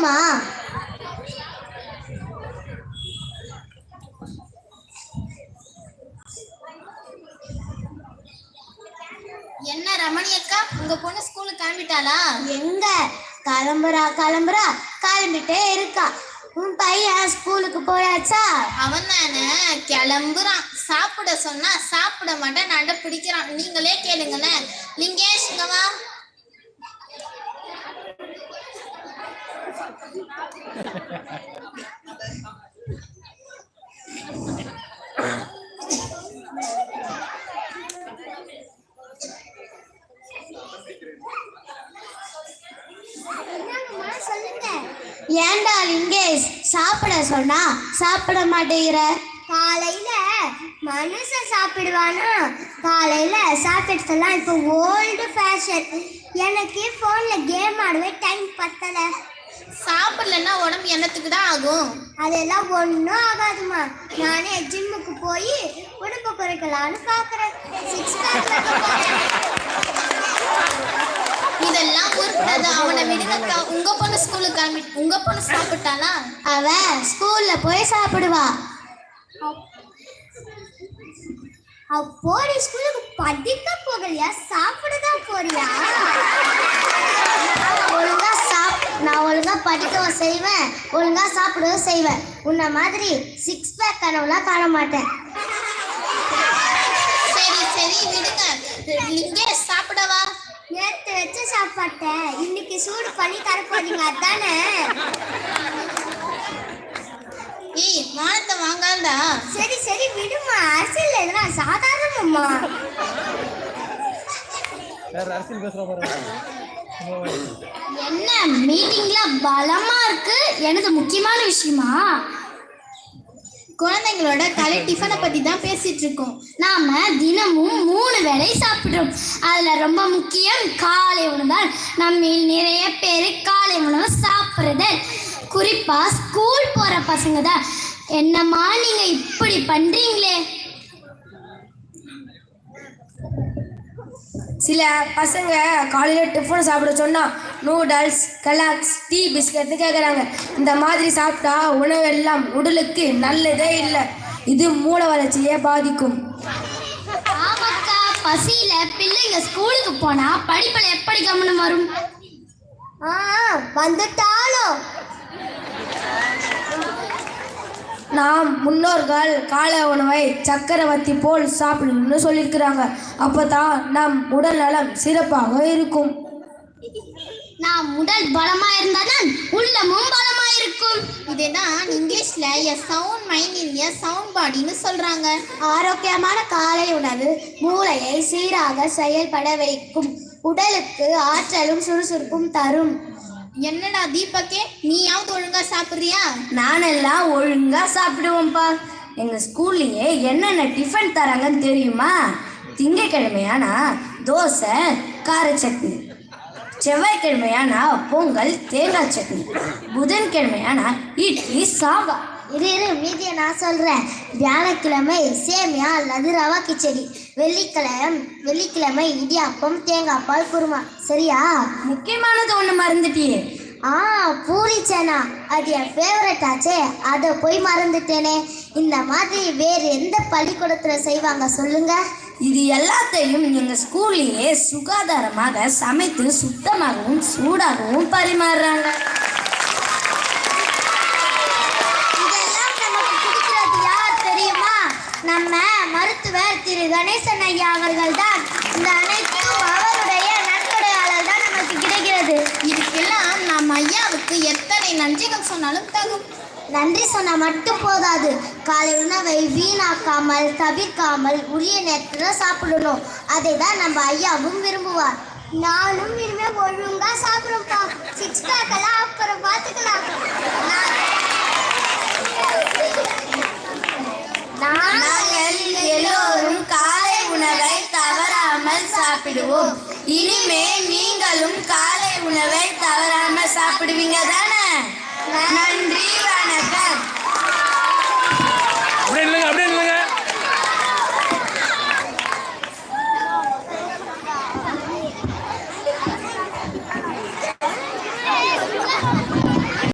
போதுமா என்ன ரமணி அக்கா உங்க பொண்ணு ஸ்கூலுக்கு கிளம்பிட்டாளா? எங்க? கிளம்புறா கிளம்புறா கிளம்பிட்டே இருக்கா. உன் பையன் ஸ்கூலுக்கு போயாச்சா? அவன் தானே கிளம்புறான். சாப்பிட சொன்னா சாப்பிட மாட்டேன் நட பிடிக்கிறான். நீங்களே கேளுங்களேன். லிங்கேஷ் இங்க வா. ஏன்டா லிங்கேஷ் சாப்பிட சொன்னா சாப்பிட மாட்டேங்கிற? காலையில மனுஷன் சாப்பிடுவானா? காலையில சாப்பிடுறதுலாம் இப்போ ஓல்டு ஃபேஷன் எனக்கு ஃபோன்ல கேம் ஆடவே டைம் சாப்பிடலன்னா உடம்பு என்னத்துக்கு தான் ஆகும்? அதெல்லாம் ஒன்றும் ஆகாதுமா நானே ஜிம்முக்கு போய் உடம்பு குறைக்கலான்னு பார்க்குறேன் சிக்ஸ் இதெல்லாம் உருப்படாது அவனை விடுங்கக்கா. உங்க பொண்ணு ஸ்கூலுக்கு கிளம்பி உங்க பொண்ணு சாப்பிட்டாளா? அவன் ஸ்கூல்ல போய் சாப்பிடுவா. அப்போ நீ ஸ்கூலுக்கு படிக்க போகலையா? சாப்பிட தான் போறியா? நான் ஒழுங்கா படிக்கவும் செய்வேன் ஒழுங்கா சாப்பிடவும் செய்வேன். உன்ன மாதிரி சிக்ஸ் பேக் கனவுலாம் காண மாட்டேன். சரி சரி விடுங்க. லிங்கேஷ் சாப்பிடவா? நேற்று வச்ச சாப்பாட்டை இன்னைக்கு சூடு பண்ணி தர போறீங்க அதானே? ஏய் மானத்தை வாங்காதடா. சரி சரி விடுமா. அரசியல் இதெல்லாம் சாதாரணம்மா. வேற அரசியல் பேசுற பாருங்க என்ன மீட்டிங்ல பலமா இருக்கு? எனது முக்கியமான விஷயமா? குழந்தைங்களோட காலை டிஃபனை பற்றி தான் பேசிகிட்டு இருக்கோம் நாம் தினமும் மூணு வேளை சாப்பிட்றோம். அதில் ரொம்ப முக்கியம் காலை உணவு தான். நம்ம நிறைய பேர் காலை உணவு சாப்பிட்றது குறிப்பாக ஸ்கூல் போகிற பசங்க தான். என்னம்மா நீங்கள் இப்படி பண்ணுறீங்களே சில பசங்க காலையில் டிஃபன் சாப்பிட சொன்னால் நூடல்ஸ் கலாக்ஸ் டீ பிஸ்கட்னு கேட்குறாங்க இந்த மாதிரி சாப்பிட்டா உணவெல்லாம் உடலுக்கு நல்லதே இல்லை. இது மூளை வளர்ச்சியை பாதிக்கும். ஆமாக்கா பசியில பிள்ளைங்க ஸ்கூலுக்கு போனா படிப்புல எப்படி கவனம் வரும்? ஆ வந்துட்டாலும் நாம் முன்னோர்கள் காலை உணவை சக்கரவர்த்தி போல் சாப்பிடணும்னு சொல்லியிருக்கிறாங்க. அப்போ தான் நம் உடல் நலம் சிறப்பாக இருக்கும். நாம் உடல் பலமா இருந்தாதான் உள்ளமும் பலமா இருக்கும். இதேதான் இங்கிலீஷ்ல a sound mind in a sound பாடின்னு சொல்றாங்க. ஆரோக்கியமான காலை உணவு மூளையை சீராக செயல்பட வைக்கும். உடலுக்கு ஆற்றலும் சுறுசுறுப்பும் தரும். என்னடா தீபக்கே நீயாவது ஒழுங்கா சாப்பிடுறியா? நானெல்லாம் ஒழுங்கா சாப்பிடுவோம்ப்பா. எங்க ஸ்கூல்லையே என்னென்ன டிஃபன் தராங்கன்னு தெரியுமா? திங்கக்கிழமையானா தோசை கார சட்னி. செவ்வாய்க்கிழமையானா பொங்கல் தேங்காய் சட்னி. புதன்கிழமையானா இட்லி சாம்பார். இரு இரு மீதியை நான் சொல்கிறேன் வியாழக்கிழமை சேமியா அல்லது ரவா கிச்சடி வெள்ளிக்கிழமை வெள்ளிக்கிழமை இடியாப்பம் தேங்காய் பால் குருமா. சரியா? முக்கியமானது ஒன்று மறந்துட்டியே. ஆ பூரி சனா. அது என் ஃபேவரட் ஆச்சே. அதை போய் மறந்துட்டேனே. இந்த மாதிரி வேறு எந்த பள்ளிக்கூடத்தில் செய்வாங்க சொல்லுங்க? இது எல்லாத்தையும் எங்கள் ஸ்கூல்லையே சுகாதாரமாக சமைத்து சுத்தமாகவும் சூடாகவும் பரிமாறுறாங்க இதெல்லாம் நமக்கு பிடிக்கிறது யார் தெரியுமா நம்ம மருத்துவர் திரு கணேசன் ஐயா அவர்கள் தான் இந்த அனைத்தும் அவருடைய நன்கொடையாளர் தான் நமக்கு கிடைக்கிறது. இதுக்கெல்லாம் நம்ம ஐயாவுக்கு எத்தனை நன்றிகள் சொன்னாலும் தகும் நன்றி சொன்னா மட்டும் போதாது. காலை உணவை வீணாக்காமல் தவிர்க்காமல் உரிய நேரத்தில் சாப்பிடணும். அதை தான் நம்ம ஐயாவும் விரும்புவார். நானும் இனிமே ஒழுங்கா சாப்பிடுறோம்ப்பா சிக்ஸ் பேக்கெல்லாம் அப்புறம் பார்த்துக்கலாம். நாங்கள் சாப்பிடுவோம். இனிமே நீங்களும் காலை உணவை தவறாமல் சாப்பிடுவீங்க தானே? நன்றி.